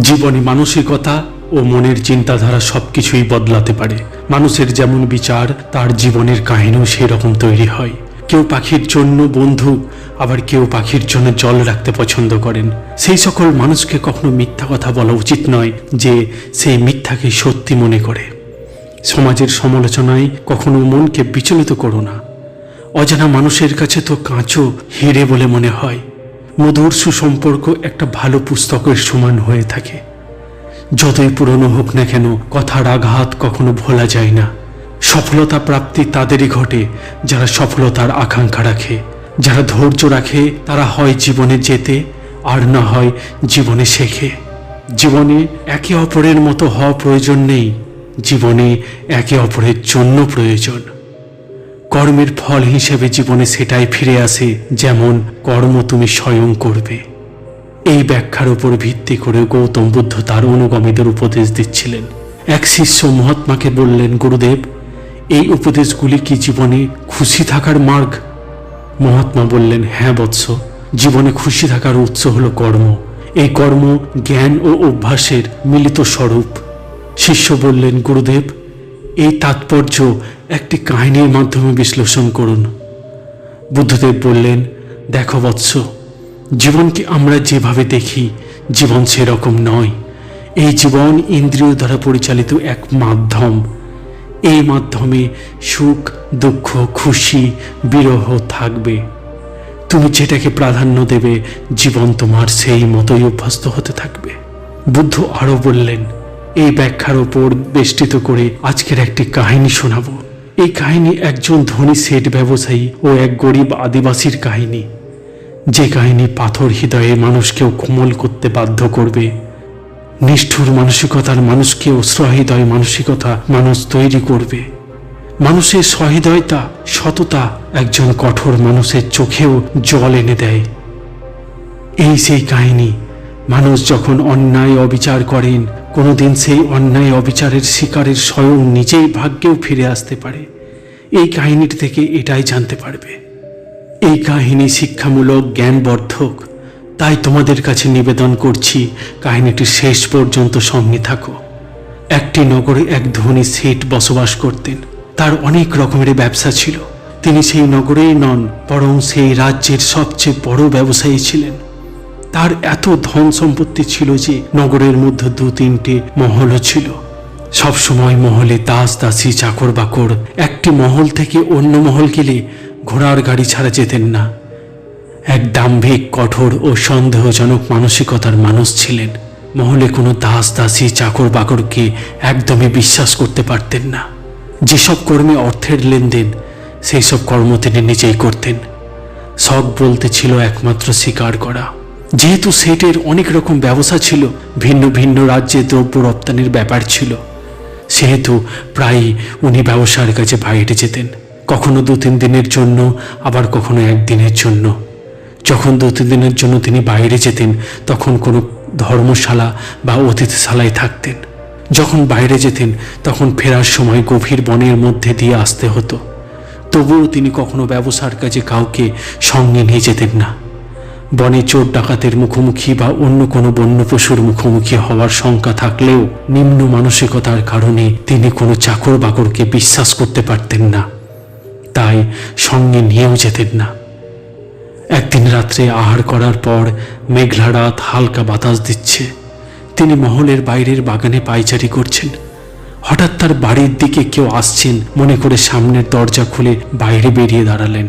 জীবনে মানসিকতা ও মনের চিন্তাধারা সবকিছুই বদলাতে পারে। মানুষের যেমন বিচার, তার জীবনের কাহিনীও সেই রকম তৈরি হয়। কেউ পাখির জন্য বন্ধু, আবার কেউ পাখির জন্য জল রাখতে পছন্দ করেন। সেই সকল মানুষকে কখনো মিথ্যা কথা বলা উচিত নয় যে সেই মিথ্যাকে সত্যি মনে করে। সমাজের সমালোচনায় কখনো মনকে বিচলিত করো না। অজানা মানুষের কাছে তো কাঁচো, হেরে বলে মনে হয়। মধুর সুসম্পর্ক একটা ভালো পুস্তকের সমান হয়ে থাকে। যতই পুরনো হোক না কেন, কথার আঘাত কখনো ভোলা যায় না। সফলতা প্রাপ্তি তাদেরই ঘটে, যারা সফলতার আকাঙ্ক্ষা রাখে। যারা ধৈর্য রাখে, তারা হয় জীবনে যেতে, আর না হয় জীবনে শেখে। জীবনে একে অপরের মতো হওয়া প্রয়োজন নেই, জীবনে একে অপরের জন্য প্রয়োজন। কর্মের ফল হিসেবে জীবনে সেটাই ফিরে আসে, যেমন কর্ম তুমি স্বয়ং করবে। এই ব্যাখ্যার উপর ভিত্তি করে গৌতম বুদ্ধ তার অনুগামীদের উপদেশ দিচ্ছিলেন। এক শিষ্য মহাত্মাকে বললেন, গুরুদেব, এই উপদেশগুলি কি জীবনে খুশি থাকার মার্গ? মহাত্মা বললেন হ্যাঁ বৎস, জীবনে খুশি থাকার উৎস হলো কর্ম। এই কর্ম জ্ঞান ও অভ্যাসের মিলিত স্বরূপ। শিষ্য বললেন, গুরুদেব এই তাৎপর্য একটি কাহিনীর মাধ্যমে বিশ্লেষণ করুন। বুদ্ধদেব বললেন, দেখো বৎস জীবনকে আমরা যেভাবে দেখি, জীবন সেরকম নয়। এই জীবন ইন্দ্রিয় দ্বারা পরিচালিত এক মাধ্যম। এই মাধ্যমে সুখ, দুঃখ, খুশি, বিরহ থাকবে। তুমি যেটাকে প্রাধান্য দেবে, জীবন তোমার সেই মতোই অভ্যস্ত হতে থাকবে। বুদ্ধ আরও বললেন এই ব্যাখ্যার ওপর বেষ্টিত করে আজকের একটি কাহিনী শোনাবো। এই কাহিনী একজন ধনী সেট ব্যবসায়ী ও এক গরিব আদিবাসীর কাহিনী। যে কাহিনী পাথর হৃদয়ে মানুষকেও কোমল করতে বাধ্য করবে, নিষ্ঠুর মানসিকতার মানুষকেও সহৃদয় মানসিকতা মানুষ তৈরি করবে। মানুষের সহৃদয়তা সততা একজন কঠোর মানুষের চোখেও জল এনে দেয়। এই সেই কাহিনী মানুষ যখন অন্যায় অবিচার করেন, কোনোদিন সেই অন্যায় অবিচারের শিকারের স্বয়ং নিজেই ভাগ্যেও ফিরে আসতে পারে। এই কাহিনীটি থেকে এটাই জানতে পারবে। এই কাহিনী শিক্ষামূলক, জ্ঞানবর্ধক। তাই তোমাদের কাছে নিবেদন করছি কাহিনীটি শেষ পর্যন্ত সঙ্গে থাকো। একটি নগরে এক ধনী সেট বসবাস করতেন। তার অনেক রকমের ব্যবসা ছিল। তিনি সেই নগরেই নন, বরং সেই রাজ্যের সবচেয়ে বড় ব্যবসায়ী ছিলেন। তার এত ধন সম্পত্তি ছিল যে নগরের মধ্যে দু তিনটে মহলও ছিল। সবসময় মহলে দাস দাসী চাকর বাকর, একটি মহল থেকে অন্য মহল গেলে ঘোড়ার গাড়ি ছাড়া যেতেন না। এক দাম্ভিক, কঠোর ও সন্দেহজনক মানসিকতার মানুষ ছিলেন। মহলে কোনো দাস দাসী চাকর বাকরকে একদমই বিশ্বাস করতে পারতেন না। যেসব কর্মে অর্থের লেনদেন সেই সব কর্ম তিনি নিজেই করতেন। শখ বলতে ছিল একমাত্র স্বীকার করা। যেহেতু সেটের অনেক রকম ব্যবসা ছিল, ভিন্ন ভিন্ন রাজ্যে দ্রব্য রপ্তানির ব্যাপার ছিল। সেহেতু প্রায়ই উনি ব্যবসার কাছে বাইরে যেতেন, কখনো দু তিন দিনের জন্য, আবার কখনো একদিনের জন্য। যখন দু তিন দিনের জন্য তিনি বাইরে যেতেন, তখন কোনো ধর্মশালা বা অতিথিশালায় থাকতেন। যখন বাইরে যেতেন, তখন ফেরার সময় গভীর বনের মধ্যে দিয়ে আসতে হতো। তবুও তিনি কখনো ব্যবসার কাজে কাউকে সঙ্গে নিয়ে যেতেন না। বনে চোর ডাকাতের মুখোমুখি বা অন্য কোনো বন্য পশুর মুখোমুখি হওয়ার শঙ্কা থাকলেও নিম্ন মানসিকতার কারণে তিনি কোনো চাকর বাকরকে বিশ্বাস করতে পারতেন না। তাই সঙ্গে নিয়েও যেতেন না। একদিন রাত্রে আহার করার পর মেঘলা রাত হালকা বাতাস দিচ্ছে। তিনি মহলের বাইরের বাগানে পাইচারি করছেন। হঠাৎ তার বাড়ির দিকে কেউ আসছেন মনে করে সামনের দরজা খুলে বাইরে বেরিয়ে দাঁড়ালেন।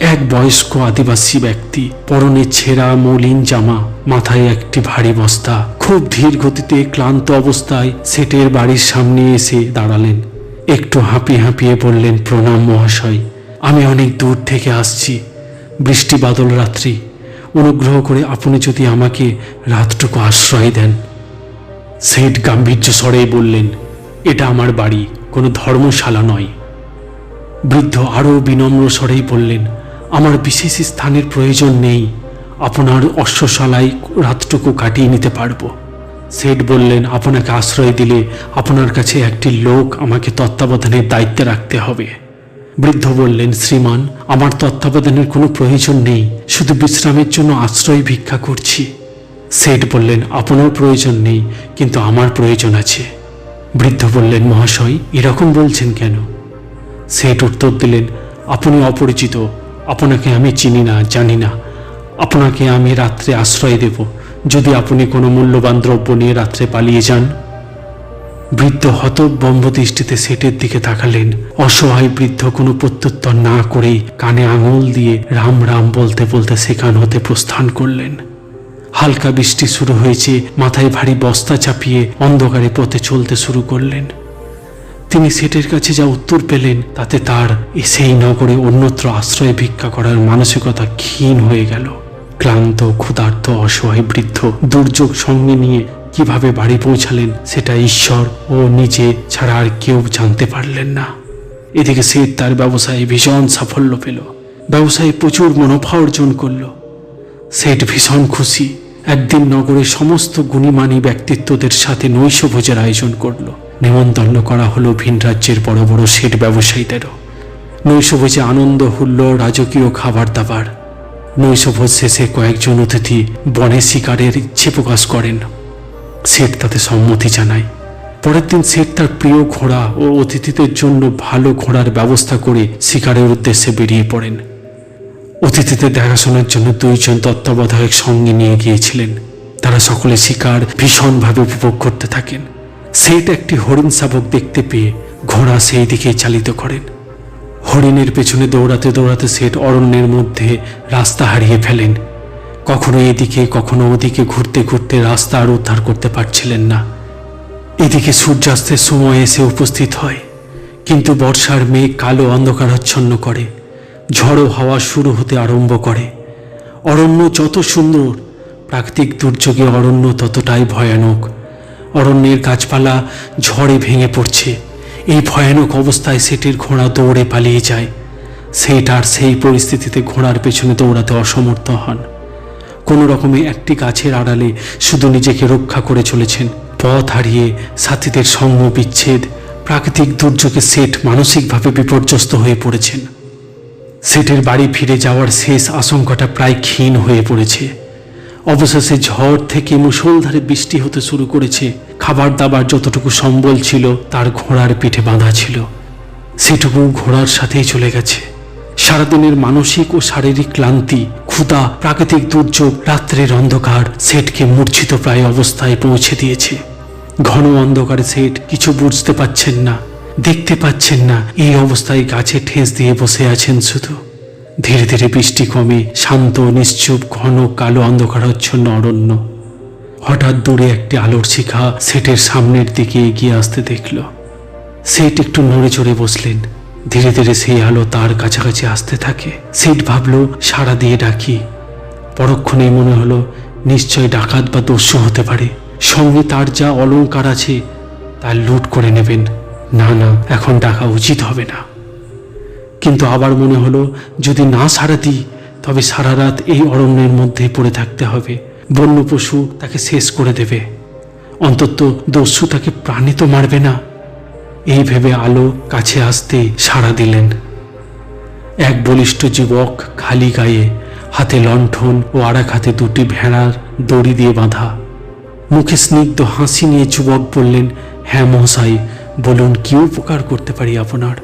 এক বয়স্ক আদিবাসী ব্যক্তি, পরনে ছেঁড়া মলিন জামা, মাথায় একটি ভারী বস্তা, খুব ধীর গতিতে ক্লান্ত অবস্থায় সেটের বাড়ির সামনে এসে দাঁড়ালেন। একটু হাঁপিয়ে হাঁপিয়ে বললেন, প্রণাম মহাশয়, আমি অনেক দূর থেকে আসছি। বৃষ্টি বাদল রাত্রি। অনুগ্রহ করে আপনি যদি আমাকে রাতটুকু আশ্রয় দেন। সেট গাম্ভীর্য স্বরেই বললেন, এটা আমার বাড়ি, কোনো ধর্মশালা নয়। বৃদ্ধ আরও বিনম্র স্বরেই বললেন আমার বিশেষ স্থানের প্রয়োজন নেই। আপনার অশ্বশালায় রাতটুকু কাটিয়ে নিতে পারব। সেট বললেন, আপনাকে আশ্রয় দিলে আপনার কাছে একটি লোক আমাকে তত্ত্বাবধানের দায়িত্বে রাখতে হবে। বৃদ্ধ বললেন, শ্রীমান, আমার তত্ত্বাবধানের কোনো প্রয়োজন নেই। শুধু বিশ্রামের জন্য আশ্রয় ভিক্ষা করছি। সেঠ বললেন, আপনার প্রয়োজন নেই, কিন্তু আমার প্রয়োজন আছে। বৃদ্ধ বললেন, মহাশয়, এরকম বলছেন কেন? সেঠ উত্তর দিলেন, আপনি অপরিচিত। আপনাকে আমি চিনি না, জানি না। আপনাকে আমি রাত্রে আশ্রয় দেব। যদি আপনি কোনো মূল্যবান দ্রব্য নিয়ে রাত্রে পালিয়ে যান। বৃদ্ধ হতবম্ব দৃষ্টিতে সেটের দিকে তাকালেন। অসহায় বৃদ্ধ কোনো প্রত্যুত্তর না করেই কানে আঙুল দিয়ে রাম রাম বলতে বলতে সেখান হতে প্রস্থান করলেন। হালকা বৃষ্টি শুরু হয়েছে, মাথায় ভারী বস্তা চাপিয়ে অন্ধকারে পথে চলতে শুরু করলেন। তিনি সেটের কাছে যা উত্তর পেলেন, তাতে তার সেই নগরে অন্যত্র আশ্রয় ভিক্ষা করার মানসিকতা ক্ষীণ হয়ে গেল। ক্লান্ত, ক্ষুধার্ত, অসহায় বৃদ্ধ, দুর্যোগ সঙ্গে নিয়ে কীভাবে বাড়ি পৌঁছালেন, সেটা ঈশ্বর ও নিজে ছাড়া আর কেউ জানতে পারলেন না। এদিকে সেট তার ব্যবসায় ভীষণ সাফল্য পেল। ব্যবসায়ে প্রচুর মুনাফা অর্জন করল। সেট ভীষণ খুশি। একদিন নগরের সমস্ত গুণীমানী ব্যক্তিত্বদের সাথে নৈশভোজের আয়োজন করল। নিমন্ত্রণ করা হলো ভিন রাজ্যের বড় বড় সেট ব্যবসায়ীদেরও। নৈশভোজে আনন্দ হুল্লো রাজকীয় খাবার দাবার নৈশভোজ শেষে কয়েকজন অতিথি বনে শিকারের ইচ্ছে প্রকাশ করেন। সেট তাতে সম্মতি জানায়। পরের দিন সেট তার প্রিয় ঘোড়া ও অতিথিদের জন্য ভালো ঘোড়ার ব্যবস্থা করে শিকারের উদ্দেশ্যে বেরিয়ে পড়েন। অতিথিদের দেখাশোনার জন্য দুইজন তত্ত্বাবধায়ক সঙ্গে নিয়ে গিয়েছিলেন। তারা সকলে শিকার ভীষণভাবে উপভোগ করতে থাকেন। সেট একটি হরিণ শাবক দেখতে পেয়ে ঘোড়া সেই দিকে চালিত করেন। হরিণের পেছনে দৌড়াতে দৌড়াতে সেট অরণ্যের মধ্যে রাস্তা হারিয়ে ফেলেন। কখনো এদিকে, কখনো ওদিকে ঘুরতে ঘুরতে রাস্তা আর উদ্ধার করতে পারছিলেন না। এদিকে সূর্যাস্তের সময় এসে উপস্থিত হয়, কিন্তু বর্ষার মেঘ কালো অন্ধকারাচ্ছন্ন করে। ঝড়ো হাওয়া শুরু হতে আরম্ভ করে। অরণ্য যত সুন্দর, প্রাকৃতিক দুর্যোগে অরণ্য ততটাই ভয়ানক। অরণ্যের গাছপালা ঝড়ে ভেঙে পড়ছে। এই ভয়ানক অবস্থায় সেটির ঘোড়া দৌড়ে পালিয়ে যায়। সেট আর সেই পরিস্থিতিতে ঘোড়ার পেছনে দৌড়াতে অসমর্থ হন। কোনো রকমে একটি গাছের আড়ালে শুধু নিজেকে রক্ষা করে চলেছেন। পথ হারিয়ে সাথীদের সঙ্গ বিচ্ছেদ, প্রাকৃতিক দুর্যোগে সেট মানসিকভাবে বিপর্যস্ত হয়ে পড়েছেন। সেটের বাড়ি ফিরে যাওয়ার শেষ আশঙ্কাটা প্রায় ক্ষীণ হয়ে পড়েছে। অবশেষে ঝড় থেকে মুষলধারে বৃষ্টি হতে শুরু করেছে খাবার দাবার যতটুকু সম্বল ছিল, তার ঘোড়ার পিঠে বাঁধা ছিল। সেটুকু ঘোড়ার সাথেই চলে গেছে। সারাদিনের মানসিক ও শারীরিক ক্লান্তি, ক্ষুধা, প্রাকৃতিক দুর্যোগ, রাত্রের অন্ধকার সেটকে মূর্ছিত প্রায় অবস্থায় পৌঁছে দিয়েছে। ঘন অন্ধকারে সেট কিছু বুঝতে পাচ্ছেন না, দেখতে পাচ্ছেন না, এই অবস্থায় গাছে ঠেস দিয়ে বসে আছেন শুধু। ধীরে ধীরে বৃষ্টি কমে, শান্ত, নিশ্চুপ, ঘন, কালো অন্ধকারাচ্ছন্ন অরণ্য। হঠাৎ দূরে একটি আলোর শিখা সেটের সামনের দিকে এগিয়ে আসতে দেখল। সেট একটু নড়ে চড়ে বসলেন। ধীরে ধীরে সেই আলো তার কাছাকাছি আসতে থাকে। সেট ভাবল, সাড়া দিয়ে ডাকি। পরক্ষণেই মনে হলো, নিশ্চয় ডাকাত বা দস্যু হতে পারে। সঙ্গে তার যা অলংকার আছে, তা লুট করে নেবেন। না না, এখন ডাকা উচিত হবে না। কিন্তু আবার মনে হলো, যদি না সারা দিই, তবে সারা রাত এই অরণ্যের মধ্যে পড়ে থাকতে হবে। বন্য পশু তাকে শেষ করে দেবে। অন্তত দস্যু তাকে প্রাণী তো মারবে না। এই ভেবে আলো কাছে আসতে সাড়া দিলেন। এক বলিষ্ঠ যুবক খালি গায়ে হাতে লণ্ঠন ও আরাক হাতে দুটি ভেড়ার দড়ি দিয়ে বাঁধা। মুখে স্নিগ্ধ হাসি নিয়ে যুবক বললেন হ্যাঁ মহাশয়, বলুন কি উপকার করতে পারি আপনার?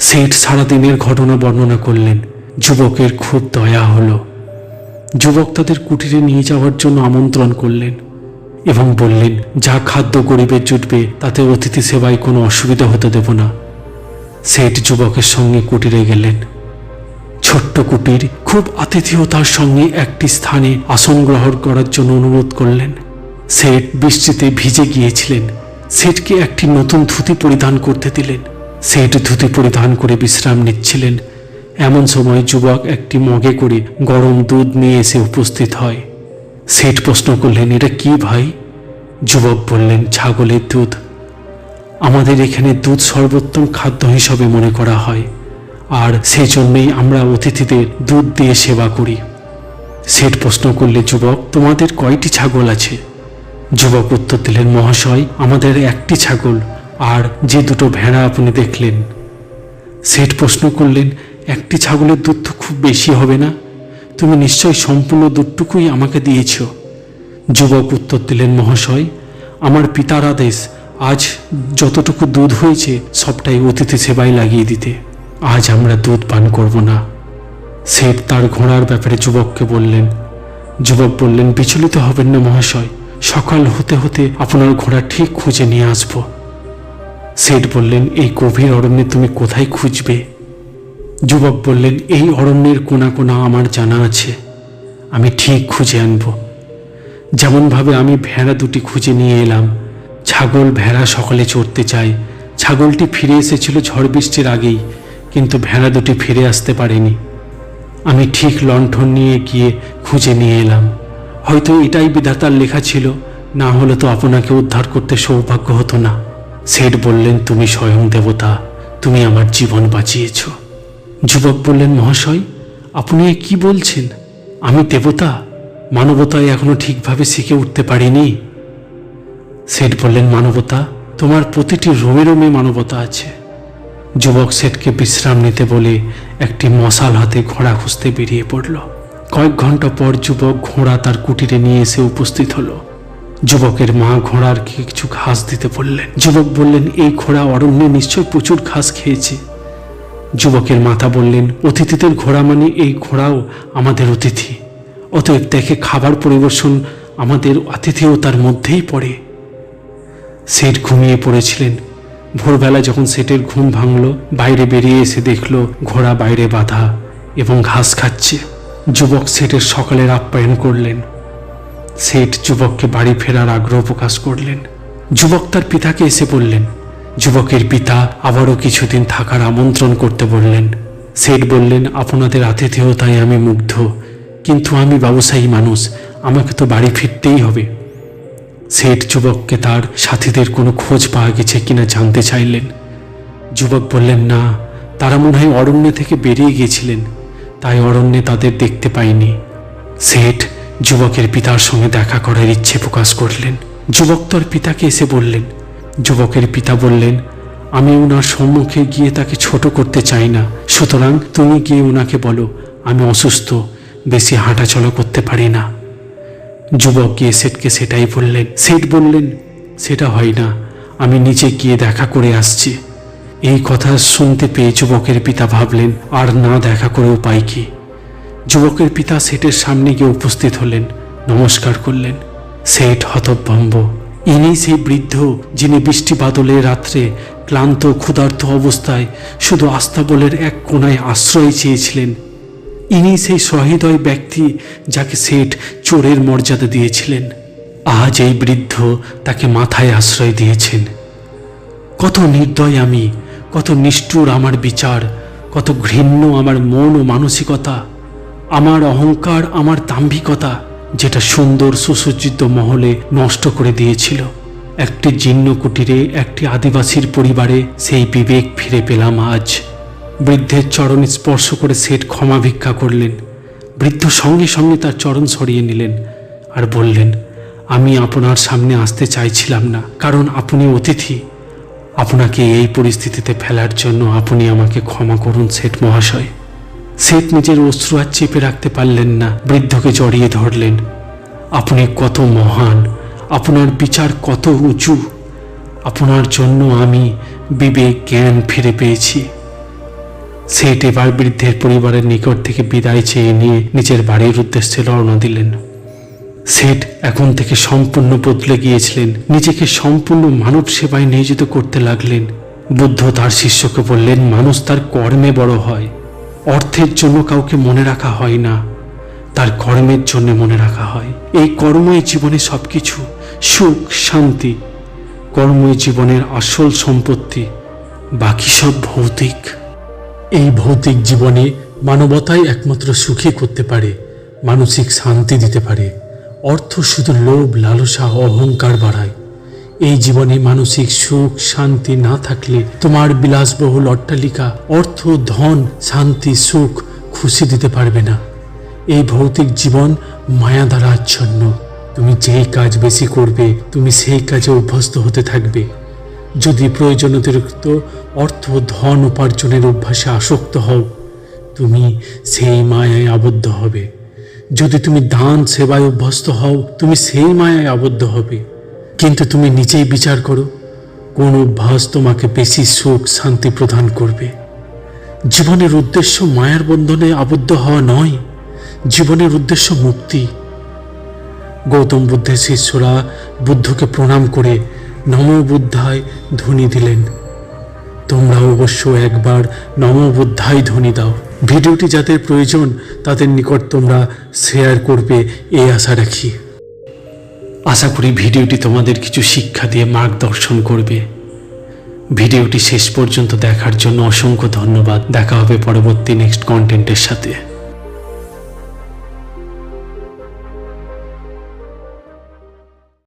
সেঠ সারাদিনের ঘটনা বর্ণনা করলেন। যুবকের খুব দয়া হলো। যুবক তাদের কুটিরে নিয়ে যাওয়ার জন্য আমন্ত্রণ করলেন এবং বললেন, যা খাদ্য গরিবের জুটবে, তাতে অতিথি সেবায় কোনো অসুবিধা হতে দেব না। সেঠ যুবকের সঙ্গে কুটিরে গেলেন। ছোট্ট কুটির খুব আতিথেয়তার সঙ্গে একটি স্থানে আসন গ্রহণ করার জন্য অনুরোধ করলেন। সেঠ বৃষ্টিতে ভিজে গিয়েছিলেন। সেঠকে একটি নতুন ধুতি পরিধান করতে দিলেন। সেঠ ধুতি পরিধান করে বিশ্রাম নিচ্ছিলেন। এমন সময় যুবক একটি মগে করে গরম দুধ নিয়ে এসে উপস্থিত হয়। সেঠ প্রশ্ন করলেন, এটা কি ভাই? যুবক বললেন, ছাগলের দুধ। আমাদের এখানে দুধ সর্বোত্তম খাদ্য হিসাবে মনে করা হয়, আর সেই জন্যই আমরা অতিথিদের দুধ দিয়ে সেবা করি। সেট প্রশ্ন করলে যুবক, তোমাদের কয়টি ছাগল আছে? যুবক উত্তর দিলেন, মহাশয়, আমাদের একটি ছাগল আর যে দুটো ভেড়া আপনি দেখলেন, সেট প্রশ্ন করলেন, একটি ছাগলের দুধ তো খুব বেশি হবে না? তুমি নিশ্চয় সম্পূর্ণ দুধটুকুই আমাকে দিয়েছ? যুবক উত্তর দিলেন, মহাশয়, আমার পিতার আদেশ, আজ যতটুকু দুধ হয়েছে, সবটাই অতিথি সেবায় লাগিয়ে দিতে। আজ আমরা দুধ পান করব না। শেঠ তার ঘোড়ার ব্যাপারে যুবককে বললেন, যুবক বললেন, বিচলিত হবেন না মহাশয়, সকাল হতে হতে আপনার ঘোড়া ঠিক খুঁজে নিয়ে আসব। শেঠ বললেন, এই গভীর অরণ্যে তুমি কোথায় খুঁজবে? যুবক বললেন, এই অরণ্যের কোনা কোনা আমার জানা আছে, আমি ঠিক খুঁজে আনব। যেমনভাবে আমি ভেড়া দুটি খুঁজে নিয়ে এলাম, ছাগল ভেড়া সকলে চড়তে চায়। ছাগলটি ফিরে এসেছিল ঝড় বৃষ্টির আগেই, কিন্তু ভেড়া দুটি ফিরে আসতে পারেনি। আমি ঠিক লণ্ঠন নিয়ে গিয়ে খুঁজে নিয়ে এলাম। হয়তো এটাই বিধাতার লেখা ছিল, না হলে তো আপনাকে উদ্ধার করতে সৌভাগ্য হতো না। সেঠ বললেন, তুমি স্বয়ং দেবতা, তুমি আমার জীবন বাঁচিয়েছ। যুবক বললেন, মহাশয়, আপনি কি বলছেন? আমি দেবতা, মানবতায় এখনও ঠিকভাবে শিখে উঠতে পারিনি। সেঠ বললেন, মানবতা, তোমার প্রতিটি রোমে রোমে মানবতা আছে। যুবক শেঠকে বিশ্রাম নিতে বলে একটি মশাল হাতে ঘোড়া খুঁজতে বেরিয়ে পড়ল। কয়েক ঘণ্টা পর যুবক ঘোড়া তার কুটিরে নিয়ে এসে উপস্থিত হলো। যুবকের মা ঘোড়ার কিছু ঘাস দিতে বললেন। যুবক বললেন, এই ঘোড়া অরণ্যে নিশ্চয় প্রচুর ঘাস খেয়েছে। যুবকের মাতা বললেন, অতিথিদের ঘোড়া মানে এই ঘোড়াও আমাদের অতিথি। অতএব দেখে খাবার পরিবেশন আমাদের আতিথেয়তার মধ্যেই পড়ে। সেট ঘুমিয়ে পড়েছিলেন। ভোরবেলা যখন সেটের ঘুম ভাঙল, বাইরে বেরিয়ে এসে দেখল, ঘোড়া বাইরে বাঁধা এবং ঘাস খাচ্ছে। যুবক সেটের সকালের আপ্যায়ন করলেন। সেট যুবককে বাড়ি ফেরার আগ্রহ প্রকাশ করলেন। যুবক তার পিতাকে এসে বললেন, যুবকের পিতা আবারও কিছুদিন থাকার আমন্ত্রণ করতে বললেন। সেট বললেন, আপনাদের আতিথেয়তায় আমি মুগ্ধ, কিন্তু আমি ব্যবসায়ী মানুষ, আমাকে তো বাড়ি ফিরতেই হবে। সেট যুবককে তার সাথীদের কোনো খোঁজ পাওয়া গেছে কিনা জানতে চাইলেন। যুবক বললেন, না, তারা মনে হয় অরণ্য থেকে বেরিয়ে গিয়েছিলেন, তাই অরণ্যে তাদের দেখতে পাইনি। সেট যুবকের পিতার সঙ্গে দেখা করার ইচ্ছে প্রকাশ করলেন। যুবক তার পিতাকে এসে বললেন, যুবকের পিতা বললেন, আমি ওনার সম্মুখে গিয়ে তাকে ছোট করতে চাই না। সুতরাং তুমি গিয়ে ওনাকে বলো, আমি অসুস্থ, বেশি হাঁটাচলা করতে পারি না। যুবক গিয়ে সেটকে সেটাই বললেন। সেট বললেন, সেটা হয় না, আমি নিচে গিয়ে দেখা করে আসছি। এই কথা শুনতে পেয়ে যুবকের পিতা ভাবলেন, আর না দেখা করে উপায় কি? যুবকের পিতা সেটের সামনে গিয়ে উপস্থিত হলেন, নমস্কার করলেন। সেট হতভম্ব। ইনি সেই বৃদ্ধ যিনি বৃষ্টি বাদলের রাত্রে ক্লান্ত, ক্ষুধার্ত অবস্থায় শুধু আস্তাবলের এক কোনায় আশ্রয় চেয়েছিলেন। ইনি সেই সহৃদয় ব্যক্তি যাকে সেঠ চোরের মর্যাদা দিয়েছিলেন। আজ এই বৃদ্ধ তাকে মাথায় আশ্রয় দিয়েছেন। কত নির্দয় আমি, কত নিষ্ঠুর আমার বিচার, কত ঘৃণ্য আমার মন ও মানসিকতা। আমার অহংকার, আমার দাম্ভিকতা যেটা সুন্দর সুসজ্জিত মহলে নষ্ট করে দিয়েছিল। একটি জীর্ণ কুটিরে, একটি আদিবাসীর পরিবারে সেই বিবেক ফিরে পেলাম আজ। বৃদ্ধের চরণ স্পর্শ করে সেট ক্ষমা ভিক্ষা করলেন। বৃদ্ধ সঙ্গে সঙ্গে তার চরণ সরিয়ে নিলেন আর বললেন, আমি আপনার সামনে আসতে চাইছিলাম না, কারণ আপনি অতিথি। আপনাকে এই পরিস্থিতিতে ফেলার জন্য আপনি আমাকে ক্ষমা করুন সেট মহাশয়। সেট নিজের অশ্রু আর চেপে রাখতে পারলেন না। বৃদ্ধকে জড়িয়ে ধরলেন। আপনি কত মহান! আপনার বিচার কত উঁচু! আপনার জন্য আমি বিবেক, জ্ঞান ফিরে পেয়েছি। সেট এবার বৃদ্ধের পরিবারের নিকট থেকে বিদায় চেয়ে নিয়ে নিজের বাড়ির উদ্দেশ্যে রওনা দিলেন। সেট এখন থেকে সম্পূর্ণ বদলে গিয়েছিলেন। নিজেকে সম্পূর্ণ মানব সেবায় নিয়োজিত করতে লাগলেন। বুদ্ধ তার শিষ্যকে বললেন, মানুষ তার কর্মে বড় হয়। অর্থের জন্য কাউকে মনে রাখা হয় না, তার কর্মের জন্য মনে রাখা হয়। এই কর্মই জীবনে সবকিছু, সুখ, শান্তি। কর্মই জীবনের আসল সম্পত্তি, বাকি সব ভৌতিক। এই ভৌতিক জীবনে মানবতাই একমাত্র সুখী করতে পারে, মানসিক শান্তি দিতে পারে। অর্থ শুধু লোভ, লালসা অহংকার বাড়ায়। এই জীবনে মানসিক সুখ, শান্তি না থাকলে তোমার বিলাসবহুল অট্টালিকা, অর্থ, ধন, শান্তি, সুখ খুশি দিতে পারবে না। এই ভৌতিক জীবন মায়া দ্বারা আচ্ছন্ন তুমি যেই কাজ বেশি করবে, তুমি সেই কাজে অভ্যস্ত হতে থাকবে। যদি প্রয়োজন অতিরিক্ত অর্থ, ধন উপার্জনের অভ্যাসে আসক্ত হও, তুমি সেই মায়ায় আবদ্ধ হবে। যদি তুমি দান, সেবায় অভ্যস্ত হও, তুমি সেই মায়ায় আবদ্ধ হবে। কিন্তু তুমি নিজেই বিচার করো, কোন অভ্যাস তোমাকে বেশি সুখ, শান্তি প্রদান করবে। জীবনের উদ্দেশ্য মায়ার বন্ধনে আবদ্ধ হওয়া নয়, জীবনের উদ্দেশ্য মুক্তি। গৌতম বুদ্ধের শিষ্যরা বুদ্ধকে প্রণাম করে নম বুদ্ধায় ধ্বনি দিলেন। তোমরা অবশ্য একবার নম বুদ্ধায় ধ্বনি দাও। ভিডিওটি যাদের প্রয়োজন, তাদের নিকট তোমরা শেয়ার করবে, এই আশা রাখি। আশা করি ভিডিওটি তোমাদের কিছু শিক্ষা দিয়ে মার্গদর্শন করবে। ভিডিওটি শেষ পর্যন্ত দেখার জন্য অসংখ্য ধন্যবাদ। দেখা হবে পরবর্তী নেক্সট কন্টেন্টের সাথে।